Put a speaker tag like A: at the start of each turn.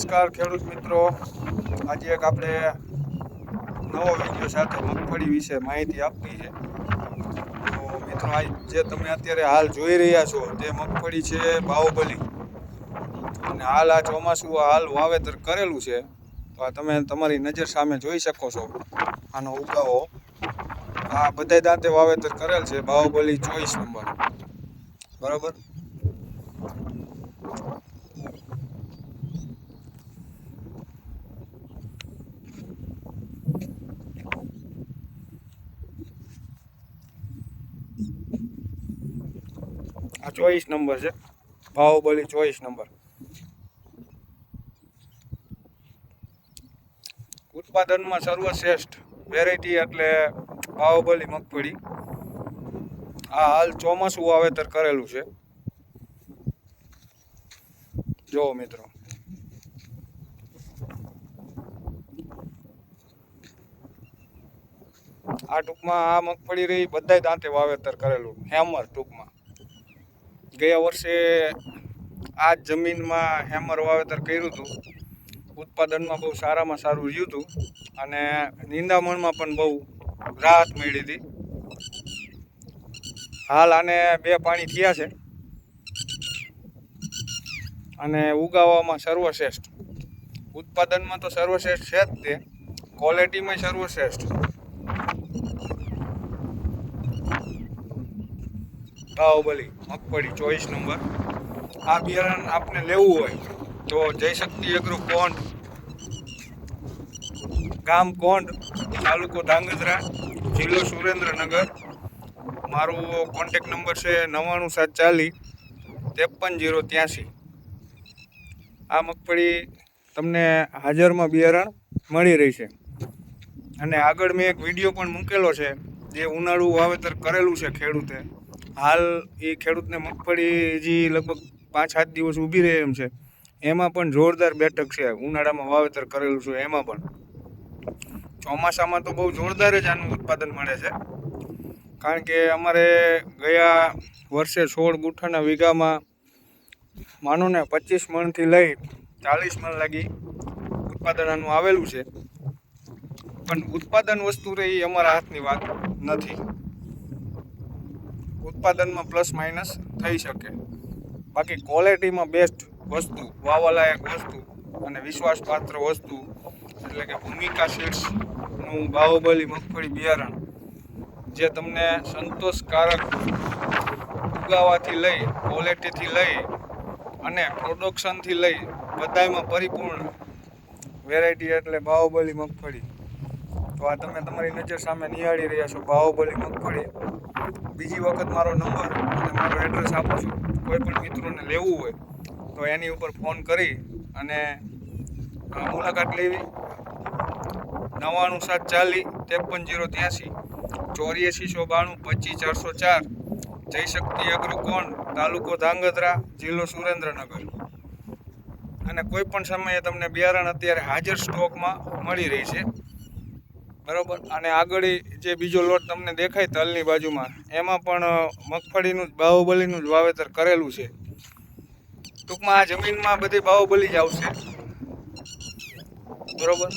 A: નમસ્કાર ખેડૂત મિત્રો. આજે એક આપણે નવો વીડિયો સાથે મગફળી વિશે માહિતી આપવી છે. તો મિત્રો, આ જે તમે અત્યારે હાલ જોઈ રહ્યા છો, તે મગફળી છે બાહુબલી. અને હાલ આ ચોમાસું હાલ વાવેતર કરેલું છે. તો આ તમે તમારી નજર સામે જોઈ શકો છો. આનો ઉગાવો. આ બધાય દાંતે વાવેતર કરેલ છે બાહુબલી ચોવીસ નંબર. બરાબર? આ ચોવીસ નંબર છે. બાહુબલી ચોવીસ નંબર. ઉત્પાદનમાં સર્વશ્રેષ્ઠ વેરાયટી એટલે બાહુબલી મગફળી. આ હાલ ચોમાસું વાવેતર કરેલું છે. જો મિત્રો. આ ટૂંકમાં આ મગફળી રહી બધાય દાંતે વાવેતર કરેલું. હેમર ટૂંકમાં. ગયા વર્ષે આ જ જમીનમાં હેમર વાવેતર કર્યું હતું. ઉત્પાદનમાં બહુ સારામાં સારું રહ્યું હતું અને નિંદામણમાં પણ બહુ રાહત મળી હતી. હાલ આને બે પાણી થયા છે અને ઉગાવવામાં સર્વશ્રેષ્ઠ. ઉત્પાદનમાં તો સર્વશ્રેષ્ઠ છે જ તે. ક્વોલિટીમાં સર્વશ્રેષ્ઠ. બાહુબલી, મગફળી, ચોવીસ નંબર. આ બિયારણ આપને લેવું હોય તો જયશક્તિ એગ્રો કોંડ, ગામ કોંડ, તાલુકો ધાંગધ્રા, જિલ્લો સુરેન્દ્રનગર. મારો કોન્ટેક નંબર છે નવ્વાણું સાત ચાલીસ ત્રેપન જીરો ત્યાંસી. આ મગફળી તમને હાજરમાં બિયારણ મળી રહી છે અને આગળ મેં એક વીડિયો પણ મૂકેલો છે, જે ઉનાળુ વાવેતર કરેલું છે ખેડૂતે. હાલ એ ખેડૂતને મગફળી જે લગભગ પાંચ, સાત દિવસ ઊભી રહે એમ છે. એમાં પણ જોરદાર બેઠક છે. ઉનાળામાં વાવેતર કરેલું છે એમાં પણ. ચોમાસામાં તો બહુ જોરદાર જ આનું ઉત્પાદન મળે છે. કારણ કે અમારે ગયા વર્ષે સોળ ગુઠાના વીઘામાં માનો ને પચીસ મણથી લઈ ચાલીસ મણ લાગી ઉત્પાદન આનું આવેલું છે. પણ ઉત્પાદન વસ્તુ રહી અમારા હાથની વાત નથી. ઉત્પાદનમાં પ્લસ માઇનસ થઈ શકે. બાકી ક્વોલિટીમાં બેસ્ટ વસ્તુ, વાવાલાયક વસ્તુ અને વિશ્વાસપાત્ર વસ્તુ, એટલે કે ભૂમિકા સીડ્સનું બાહુબલી મગફળી બિયારણ, જે તમને સંતોષકારક ઉગાવાથી લઈ ક્વોલિટીથી લઈ અને પ્રોડક્શનથી લઈ બધાયમાં પરિપૂર્ણ વેરાયટી એટલે બાહુબલી મગફળી. તો આ તમે તમારી નજર સામે નિહાળી રહ્યા છો. બાહુબલી મગફળી. બીજી વખત મારો નંબર અને મારો એડ્રેસ આપું છું. કોઈ પણ મિત્રોને લેવું હોય તો એની ઉપર ફોન કરી અને મુલાકાત લેવી. નવ્વાણું સાત ચાલીસ ત્રેપન જીરો ત્યાંસી. ચોર્યાસી સો બાણું પચીસ ચારસો ચાર. જયશક્તિ અગ્રુકોણ, તાલુકો ધાંગધ્રા, જિલ્લો સુરેન્દ્રનગર. અને કોઈ પણ સમયે તમને બિયારણ અત્યારે હાજર સ્ટોકમાં મળી રહી છે બરોબર? અને આગળ જે બીજો લોટ તમને દેખાય તલની બાજુમાં, એમાં પણ મગફળીનું જ, બાહુબલીનું જ વાવેતર કરેલું છે. ટૂંકમાં આ જમીનમાં બધી બાહુબલી જ આવશે. બરોબર?